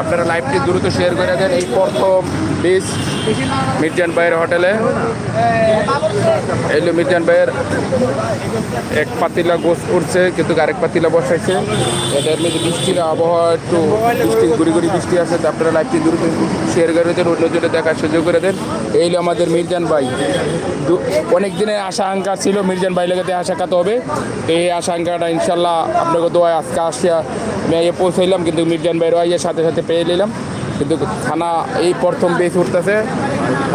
আপনারা লাইভটি দ্রুত শেয়ার করে দেন এই প্রথম বিচ মির্জান ভাইয়ের হোটেলে। এই হলো মির্জান ভাইয়ের এক পাতিলা গোস করছে কিন্তু আরেক পাতিলা বসাইছে। এটার মধ্যে বৃষ্টির আবহাওয়া, একটু বৃষ্টি, গুড়ি গুড়ি বৃষ্টি আছে, তো আপনারা লাইভটি দ্রুত শেয়ার করে দেন, অন্যজনে দেখার সুযোগ করে দেন। এই হলো আমাদের মির্জান ভাই। অনেক দিনের আশা আঙ্কা ছিল মির্জান ভাই লেগে দেখা সাক্ষাৎ হবে। তো এই আশা আঙ্কাটা ইনশাল্লাহ আপনাকে দোয়া আজকে আসিয়া আমি পৌঁছাইলাম, কিন্তু মির্জান ভাইয়ের সাথে সাথে পেয়ে নিলাম। কিন্তু থানা এই প্রথম বেশ উঠতেছে।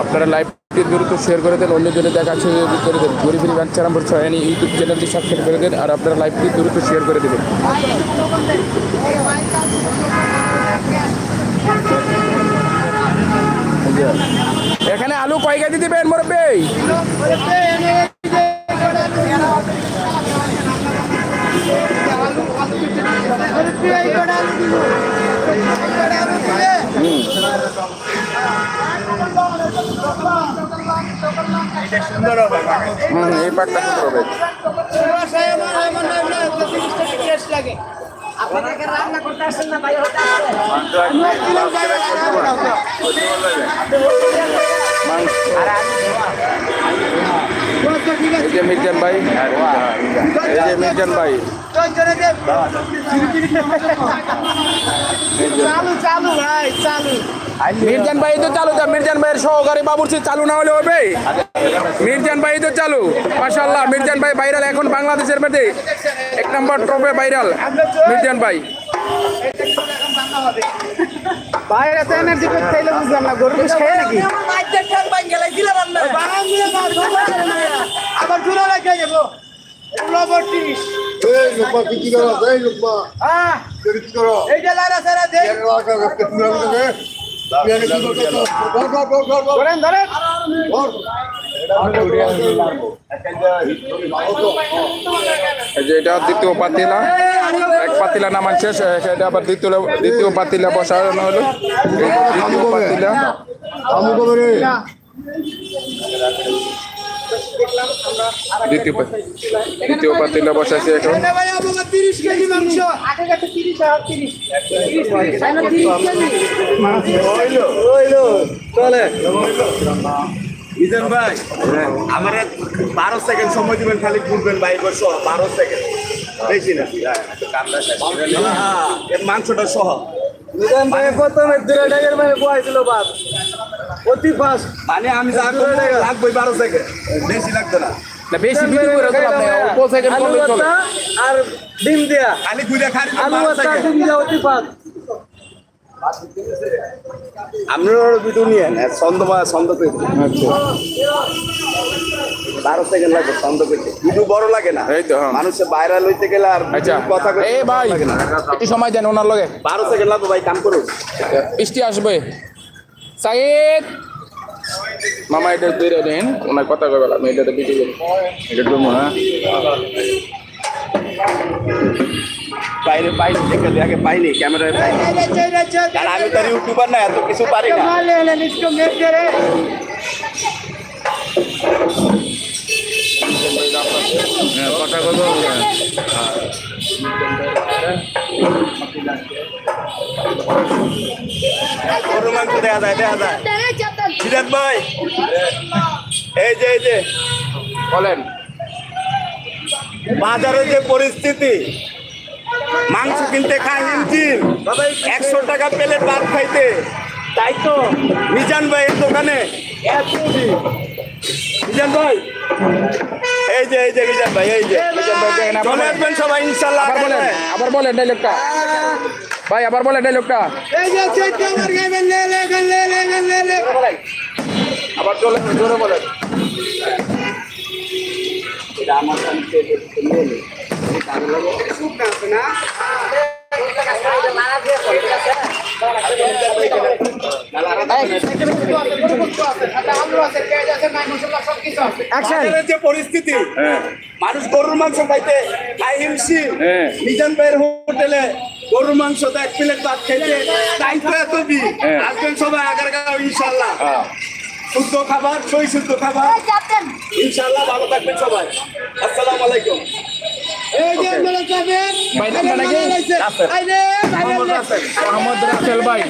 আপনারা লাইভটি দ্রুত শেয়ার করে দেন অন্যজনে দেখার সুযোগ করে দেন। নম্বর ছয় ইউটিউব চ্যানেলটি সাবস্ক্রাইব করে দেন আর আপনারা লাইভটি দ্রুত শেয়ার করে দেবেন। এখানে আলু কয় কেজি দিবেন মুরব্বী? হুম এই পাকটা সুন্দর হবে রান্না করতে আসেন না ভাই হতে আসেন মির্জান ভাই, এই যে মির্জান ভাই। চালু চালু ভাই চালু। মির্জান ভাই তো চালু তা মির্জান ভাইয়ের সহকারী বাবুর্চি চালু না হলে হবে? মির্জান ভাই তো চালু। মাশাল্লাহ মির্জান ভাই ভাইরাল এখন বাংলাদেশের মধ্যে। এক নম্বর টপে ভাইরাল মির্জান ভাই। বাইরে তো এনার্জি করতে চাইলে বুঝলাম না গরু বেশ খায় নাকি? আবার জোড়া রেখে যাব। লবটিস এই লোকমা কি কি করো? এই লোকমা। হ্যাঁ কি কি করো? এইটা লারা সারা দে এক লাখ টাকা কে তুমি আমি তোকে কি করছ? গর গর গর গর গর ধরেন ধরেন। এটা দ্বিতীয় পাতিলা। এক পাতিলা নামান শেষ এটা আবার দ্বিতীয় দ্বিতীয় পাতিলা বসানো হলো। দ্বিতীয় পাতিলা। দ্বিতীয় দ্বিতীয় পাতিলা বসাইছে এখন। মিজান ভাই, আমার বারো সেকেন্ড সময় দিবেন খালি ঘুরবেন ভাই সহ বারো সেকেন্ড বেশি না মাংসটা সহ। মিজান ভাই প্রথমে দুটো টাকার ভাই বয়েছিল অতি ফাস্ট। মানে আমি যা লাগবে বারো সেকেন্ড বেশি লাগবে না। না বেশি ভিডিও করে তো লাভ অল্প সেকেন্ড আলু চলে। আর ডিম দিয়া। খালি ঘুরে খালি আলু বারো সেকেন্ড ডিম দিয়া অতি ফাস্ট। আপনার ভিডিও নিয়ে নেন ছন্দ বা ছন্দ পেতে। বারো সেকেন্ড লাগবে ছন্দ পেতে। ভিডিও বড় লাগে না। এই তো, হ্যাঁ। মানুষের বাইরে লইতে গেলে আর আচ্ছা। কথা ভাই না। একটু সময় দেন ওনার লগে। বারো সেকেন্ড লাগবে ভাই কাম করুন। বৃষ্টি আসবে। সাইদ। মামা এটা বেরো দেন। ওনার কথা কবে আমি এটা ভিডিও করি এটা ডুমো হ্যাঁ? বাইরে পাইনি দেখে আগে পাইনি ক্যামেরায় পাইনি। কারণ আমি তো আর ইউটিউবার না এত কিছু পারি না। হ্যাঁ, কথা গরু মাংস দেখা যায় দেখা যায়। সিরাজ ভাই। এই যে এই যে। বলেন। বাজারে যে পরিস্থিতি মাংস কিনতে খায় হিমচিম একশো টাকা পেলে ভাত খাইতে। তাই তো মিজান ভাইয়ের দোকানে। মিজান ভাই। এই যে এই যে মিজান ভাই এই যে মিজান ভাই দেখেন, আবার চলে বলেন। আসবেন সবাই ইনশাল্লাহ আবার বলেন আবার বলেন ডাইলগটা ভাই আবার বলেন ডাইলগটা আবার চলে জোরে বলেন বাজারের যে পরিস্থিতি মানুষ গরুর মাংস খাইতে খাই হিমশি হ্যাঁ। মিজান ভাইয়ের হোটেলে গরুর মাংস তো এক প্লেট ভাত খাইতে তাই তো এত ভিড়। হ্যাঁ। আসবেন সবাই আগার গাও ইনশাল্লাহ শুদ্ধ খাবার সই শুদ্ধ খাবার। ইনশাল্লাহ ভালো থাকবেন সবাই। আসসালামু আলাইকুম। মোহাম্মদ রাসেল ভাই।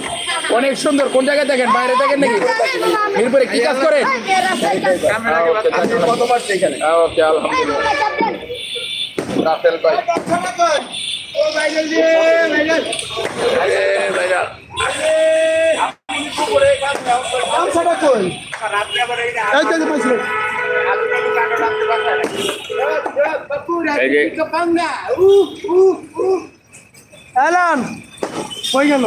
অনেক সুন্দর কোন জায়গায় দেখেন বাইরে দেখেন নাকি মিরপুরে কি কাজ করেন ওকে আলহামদুলিল্লাহ রাসেল ভাই আরে ভাইরা এই যে এলান কই গেল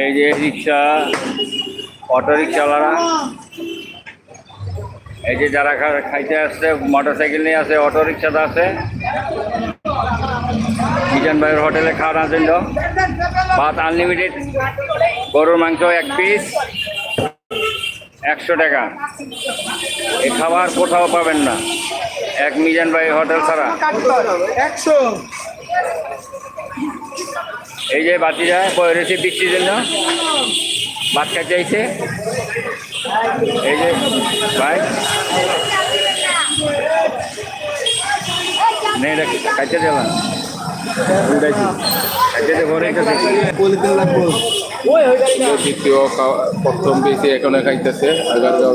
এই যে রিক্সা, অটো রিক্সাওয়ালারা। এই যে যারা খাইতে আসছে মোটর সাইকেল নিয়ে আছে অটো রিক্সাতে আছে মিজান ভাইয়ের হোটেলে খাওয়ানোর জন্য ভাত আনলিমিটেড গরুর মাংস এক পিস একশো টাকা। এই খাবার কোথাও পাবেন না। এক মিজান ভাই হোটেল ছাড়া। একশো। এই যে বাতিরা বয়ে রয়েছে বৃষ্টির জন্য। ভাত খাইতে আইছে এই যে ভাই। নেই খাইতে দিলাম দ্বিতীয় প্রথম বেশি এখানে খাইতেছে এগারো